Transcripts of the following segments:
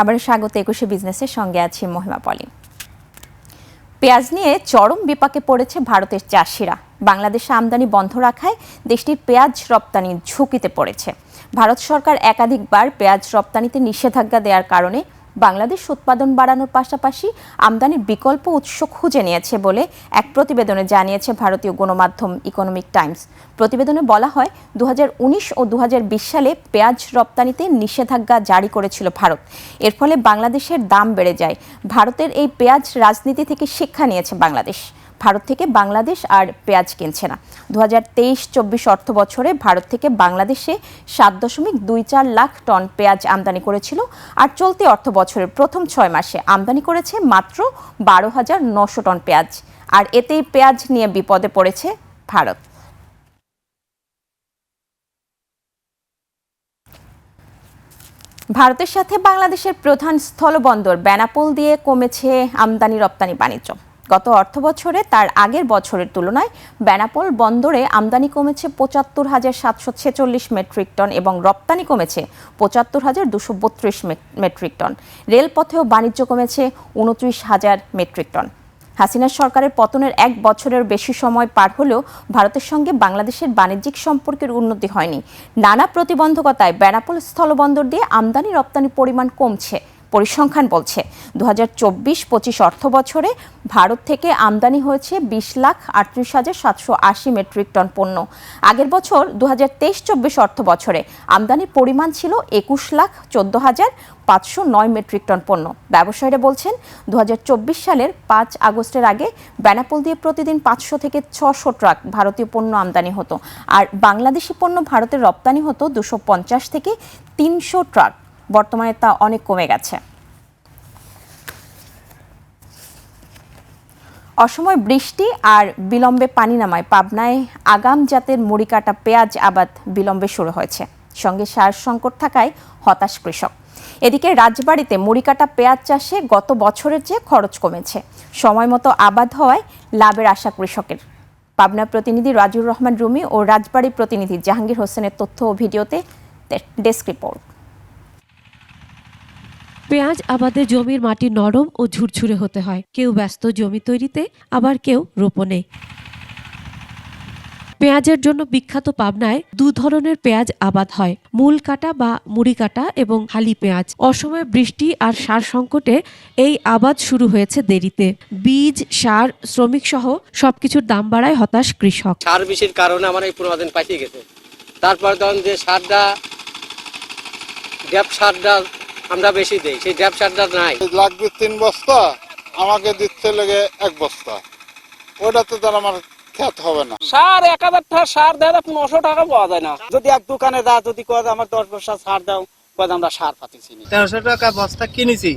আবার স্বাগত একুশে বিজনেসের সঙ্গে আছি মহিমা পলি। পেঁয়াজ নিয়ে চরম বিপাকে পড়েছে ভারতের চাষিরা। বাংলাদেশে আমদানি বন্ধ রাখায় দেশটির পেঁয়াজ রপ্তানি ঝুঁকিতে পড়েছে। ভারত সরকার একাধিকবার পেঁয়াজ রপ্তানিতে নিষেধাজ্ঞা দেওয়ার কারণে বাংলাদেশ উৎপাদন বাড়ানোর পাশাপাশি আমদানির বিকল্প উৎস খুঁজে নিয়েছে বলে এক প্রতিবেদনে জানিয়েছে ভারতীয় গণমাধ্যম ইকোনমিক টাইমস। প্রতিবেদনে বলা হয় দু হাজার উনিশ ও দু হাজার বিশ সালে পেঁয়াজ রপ্তানিতে নিষেধাজ্ঞা জারি করেছিল ভারত। এর ফলে বাংলাদেশের দাম বেড়ে যায়। ভারতের এই পেঁয়াজ রাজনীতি থেকে শিক্ষা নিয়েছে বাংলাদেশ। ভারত থেকে বাংলাদেশ আর পেঁয়াজ কিনছে না। দু হাজার তেইশ চব্বিশ অর্থ বছরে ভারত থেকে বাংলাদেশে সাত দশমিক দুই চার লাখ টন পেঁয়াজ আমদানি করেছিল আর চলতি অর্থ বছরের প্রথম ছয় মাসে আমদানি করেছে মাত্র বারো হাজার নশো টন পেঁয়াজ। আর এতেই পেঁয়াজ নিয়ে বিপদে পড়েছে ভারত। ভারতের সাথে বাংলাদেশের প্রধান স্থলবন্দর বেনাপোল দিয়ে কমেছে আমদানি রপ্তানি বাণিজ্য। গত অর্থ বছরে তার আগের বছরের তুলনায় বেনাপোল বন্দরে আমদানি কমেছে পঁচাত্তর হাজার সাতশো ছেচল্লিশ মেট্রিক টন এবং রপ্তানি কমেছে পঁচাত্তর হাজার দুশো বত্রিশ মেট্রিক টন। রেলপথেও বাণিজ্য কমেছে উনত্রিশ হাজার মেট্রিক টন। হাসিনা সরকারের পতনের এক বছরের বেশি সময় পার হলেও ভারতের সঙ্গে বাংলাদেশের বাণিজ্যিক সম্পর্কের উন্নতি হয়নি। নানা প্রতিবন্ধকতায় বেনাপোল স্থলবন্দর দিয়ে আমদানি রপ্তানি পরিমাণ কমছে। পরিসংখ্যান বলছে দু হাজার চব্বিশ পঁচিশ অর্থ বছরে ভারত থেকে আমদানি হয়েছে বিশ লাখ আটত্রিশ হাজার সাতশো আশি মেট্রিক টন পণ্য। আগের বছর দু হাজার তেইশ চব্বিশ অর্থ বছরে আমদানির পরিমাণ ছিল একুশ লাখ চোদ্দ হাজার পাঁচশো নয় মেট্রিক টন পণ্য। ব্যবসায়ীরা বলছেন দু চব্বিশ সালের পাঁচ আগস্টের আগে বেনাপোল দিয়ে প্রতিদিন পাঁচশো থেকে ছশো ট্রাক ভারতীয় পণ্য আমদানি হতো, আর বাংলাদেশি পণ্য ভারতের রপ্তানি হতো দুশো পঞ্চাশ থেকে তিনশো ট্রাক। বর্তমানে তা অনেক কমে গেছে। অসময় বৃষ্টি আর বিলম্বে পানি নামায়। পাবনায় আগাম জাতের মুড়ি কাটা পেঁয়াজ আবাদ বিলম্বে শুরু হয়েছে। সঙ্গে সার সংকট থাকায় হতাশ কৃষক। এদিকে রাজবাড়িতে মুড়ি কাটা পেঁয়াজ চাষে গত বছরের চেয়ে খরচ কমেছে। সময় মতো আবাদ হওয়ায় লাভের আশা কৃষকের। পাবনা প্রতিনিধি রাজুর রহমান রুমি ও রাজবাড়ি প্রতিনিধি জাহাঙ্গীর হোসেনের তথ্য ও ভিডিওতে ডেস্ক রিপোর্ট। পেঁয়াজ আবাদে জমির মাটি নরম ও ঝুরঝুরে হতে হয়। কেউ ব্যস্ত জমি তৈরিতে, আবার কেউ রোপণে। পেঁয়াজের জন্য বিখ্যাত পাবনায় দু ধরনের পেঁয়াজ আবাদ হয়। মূল কাটা বা মুড়ি কাটা এবং হালি পেঁয়াজ। অসময়ে বৃষ্টি আর সার সংকটে এই আবাদ শুরু হয়েছে দেরিতে। বীজ, সার, শ্রমিক সহ সবকিছুর দাম বাড়ায় হতাশ কৃষক। সার বেশির কারণে আমার এই পুনর্বাদন পাইতে গেছে। তারপর ধরুন যে সারটা, ড্যাপ সারটা আমরা বেশি দেই সেই ড্যাপ সারটা নাই লাগবে তিন বস্তা আমাকে দিতে লেগে এক বস্তা। ওটাতে তার আমার খেত হবে না। সার এক হাজার টাকা সার দেয় পনেরোশো টাকা পাওয়া যায় না। যদি এক দোকানে যা যদি কয় আমার দশ বস্তা সার দাও কয় আমরা সার পাতিছি। তেরোশো টাকা বস্তা কিনেছি।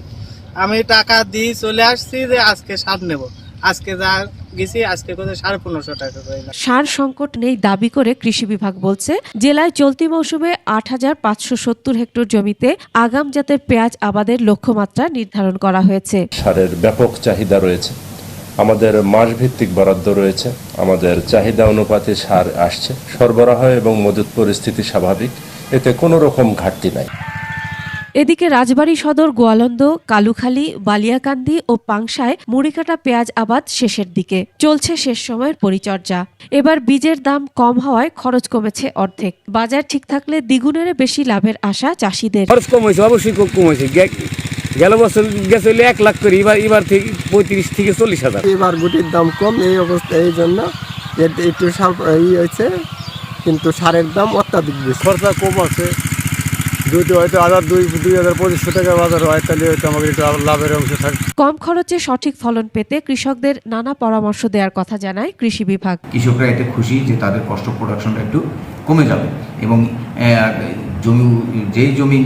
আমি টাকা দিয়ে চলে আসছি যে আজকে সার নেব। আজকে যা গেছি আজকে কোথায় সাড়ে পনেরোশো টাকা সার সংকট নেই দাবি করে কৃষি বিভাগ বলছে জেলায় চলতি মৌসুমে আট হাজার পাঁচশো সত্তর হেক্টর জমিতে আগাম জাতের পেঁয়াজ আবাদের লক্ষ্যমাত্রা নির্ধারণ করা হয়েছে। সারের ব্যাপক চাহিদা রয়েছে। আমাদের মাস ভিত্তিক বরাদ্দ রয়েছে। আমাদের চাহিদা অনুপাতে সার আসছে। সরবরাহ এবং মজুত পরিস্থিতি স্বাভাবিক। এতে কোনো রকম ঘাটতি নাই। এদিকে রাজবাড়ী সদর গোয়ালন্দ কালুখালী বালিয়াকান্দি ও পাংশায় মুড়িকাটা পেঁয়াজ আবাদ শেষের দিকে। চলছে শেষ সময়ের পরিচর্যা। এবার বীজের দাম কম হওয়ায় খরচ কমেছে অর্ধেক। বাজার ঠিক থাকলে দ্বিগুণের বেশি লাভের আশা চাষিদের। খরচ কম হয়েছে অবশ্যই খুব কম হয়েছে। গেল বছর গেছে এক লাখ করে এবার এবার থেকে পঁয়ত্রিশ থেকে চল্লিশ হাজার। এবার গুটির দাম কম এই অবস্থা এই জন্য একটু সার ই হয়েছে কিন্তু সারের দাম অত্যাধিক বেশি। খরচা কম আছে। যদি হয়তো হাজার দুই দুই হাজার পঁচিশশো টাকা বাজার হয় তাহলে হয়তো আমাকে একটু লাভের অংশ থাকবে। কম খরচে সঠিক ফলন পেতে কৃষকদের নানা পরামর্শ দেওয়ার কথা জানায় কৃষি বিভাগ। কৃষকরা এতে খুশি যে তাদের কষ্ট প্রোডাকশনটা একটু কমে যাবে এবং জমি যেই জমি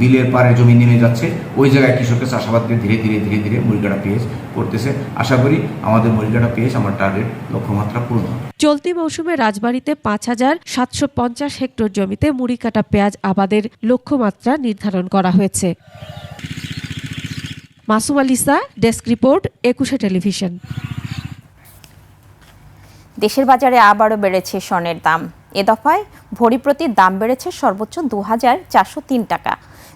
বিলের পারে জমি নেমে যাচ্ছে, ওই জায়গায় কৃষকের চাষাবাদকে ধীরে ধীরে ধীরে ধীরে মুরগিটা পেঁয়াজ করতেছে। আশা করি আমাদের মুরগিটা পেঁয়াজ আমার টার্গেট লক্ষ্যমাত্রা পূরণ হবে। চলতি মৌসুমে রাজবাড়িতে পাঁচ হাজার সাতশো পঞ্চাশ হেক্টর জমিতে মুড়িকাটা পেঁয়াজ আবাদের লক্ষ্যমাত্রা নির্ধারণ করা হয়েছে। Masum Alisa desk report, Ekushey television. দেশের বাজারে আবারও বেড়েছে স্বর্ণের দাম। এ দফায় ভরি প্রতি দাম বেড়েছে সর্বোচ্চ দু হাজার চারশো তিন টাকা।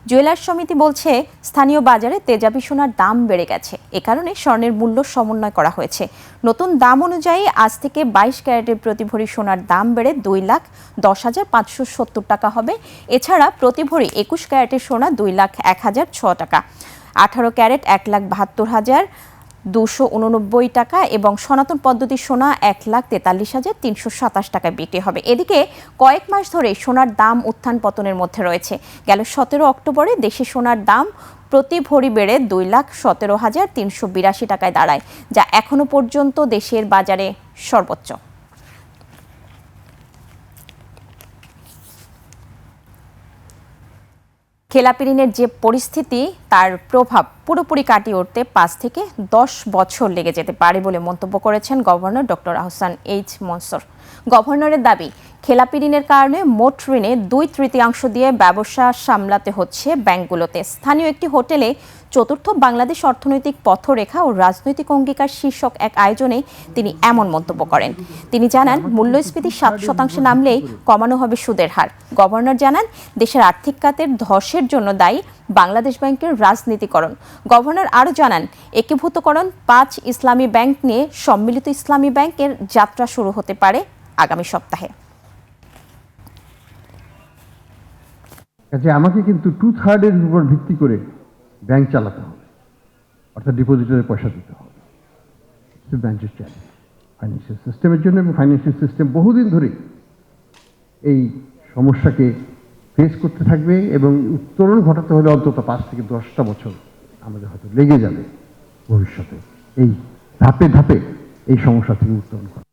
জুয়েলার্স সমিতি বলছে, স্থানীয় বাজারে তেজাবি সোনার দাম বেড়ে গেছে। এ কারণে স্বর্ণের মূল্য সমন্বয় করা হয়েছে। নতুন দাম অনুযায়ী আজ থেকে বাইশ ক্যারেটের প্রতি ভরি সোনার দাম বেড়ে দুই লাখ দশ হাজার পাঁচশো সত্তর টাকা হবে। এছাড়া প্রতি ভরি একুশ ক্যারেটের সোনা দুই লাখ এক হাজার ছ টাকা। আঠারো ক্যারেট এক লাখ বাহাত্তর হাজার। দুশো উননব্বই টাকা এবং সনাতন পদ্ধতি সোনা এক লাখ তেতাল্লিশ হাজার তিনশো সাতাশ টাকায় বিক্রি হবে। এদিকে কয়েক মাস ধরে সোনার দাম উত্থান পতনের মধ্যে রয়েছে। গেল সতেরো অক্টোবরে দেশে সোনার দাম প্রতি ভরি বেড়ে দুই লাখ সতেরো হাজার তিনশো বিরাশি টাকায় দাঁড়ায়, যা এখনও পর্যন্ত দেশের বাজারে সর্বোচ্চ। খেলাপি ঋণের যে পরিস্থিতি, তার প্রভাব পুরোপুরি কাটিয়ে উঠতে পাঁচ থেকে দশ বছর লেগে যেতে পারে বলে মন্তব্য করেছেন governor doctor Ahsan H Mansur. গভর্নরের দাবি খেলাপি ঋণের কারণে মোট ঋণে দুই তৃতীয়াংশ দিয়ে ব্যবসা সামলাতে হচ্ছে ব্যাংকগুলোতে। স্থানীয় একটি হোটেলে চতুর্থ বাংলাদেশ অর্থনৈতিক পথরেখা ও রাজনৈতিক অঙ্গীকার শীর্ষক এক আয়োজনে তিনি এমন মন্তব্য করেন। তিনি জানান, মূল্যস্ফীতি সাত শতাংশে নামলেই কমানো হবে সুদের হার। গভর্নর জানান, দেশের আর্থিক খাতের ধসের জন্য দায়ী বাংলাদেশ ব্যাংকের রাজনীতিকরণ। গভর্নর আরও জানান, একীভূতকরণ পাঁচ ইসলামী ব্যাংক নিয়ে সম্মিলিত ইসলামী ব্যাংকের যাত্রা শুরু হতে পারে আগামী সপ্তাহে। কাজে আমাকে কিন্তু টু থার্ডের উপর ভিত্তি করে ব্যাংক চালাতে হবে, অর্থাৎ ডিপোজিটরের পয়সা দিতে হবে। ব্যাংকের চ্যালেঞ্জ ফাইন্যান্সিয়াল সিস্টেমের জন্য এবং ফাইন্যান্সিয়াল সিস্টেম বহুদিন ধরে এই সমস্যাকে ফেস করতে থাকবে এবং উত্তরণ ঘটাতে হলে অন্তত পাঁচ থেকে দশটা বছর আমাদের হয়তো লেগে যাবে ভবিষ্যতে। এই ধাপে ধাপে এই সমস্যা থেকে উত্তরণ করা।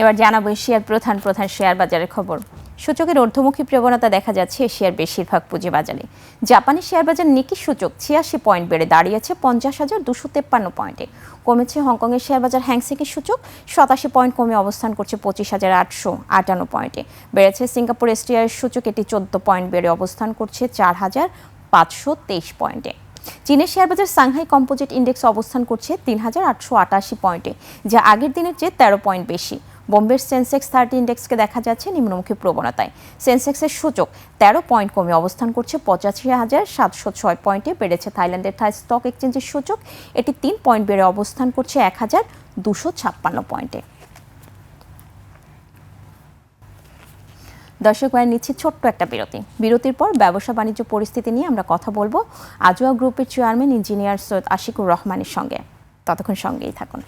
এবার জানাব এশিয়ার প্রধান প্রধান শেয়ার বাজারের খবর। সূচকের ঊর্ধ্বমুখী প্রবণতা দেখা যাচ্ছে এশিয়ার বেশিরভাগ পুঁজিবাজারে। জাপানি শেয়ার বাজার নিকি সূচক ছিয়াশি পয়েন্ট বেড়ে দাঁড়িয়েছে পঞ্চাশ হাজার দুশো তেপ্পান্ন পয়েন্টে। কমেছে হংকংয়ের শেয়ার বাজার হ্যাংসেকের সূচক সাতাশি পয়েন্ট কমে অবস্থান করছে পঁচিশ হাজার আটশো আটান্ন পয়েন্টে। বেড়েছে সিঙ্গাপুর এসটিআর সূচক এটি চোদ্দ পয়েন্ট বেড়ে অবস্থান করছে চার হাজার পাঁচশো তেইশ পয়েন্টে। চীনের শেয়ার বাজার সাংহাই কম্পোজিট ইন্ডেক্স অবস্থান করছে তিন হাজার আটশো আটাশি পয়েন্টে, যা আগের দিনের চেয়ে তেরো পয়েন্ট বেশি। বোম্বের সেন্সেক্স থার্টি ইন্ডেক্সকে দেখা যাচ্ছে নিম্নমুখী প্রবণতায়। সেন্সেক্সের সূচক তেরো পয়েন্ট কমে অবস্থান করছে পঁচাশি হাজার সাতশো ছয় পয়েন্টে, বেড়েছে থাইল্যান্ডের থাই স্টক এক্সচেঞ্জের সূচক। এটি তিন পয়েন্ট বেড়ে অবস্থান করছে এক হাজার দুশো ছাপ্পান্ন পয়েন্টে। দর্শক ভাই, নিচ্ছি ছোট্ট একটা বিরতি। বিরতির পর ব্যবসা বাণিজ্য পরিস্থিতি নিয়ে আমরা কথা বলব আজোয়া গ্রুপের চেয়ারম্যান ইঞ্জিনিয়ার সৈয়দ আশিকুর রহমানের সঙ্গে। ততক্ষণ সঙ্গেই থাকুন।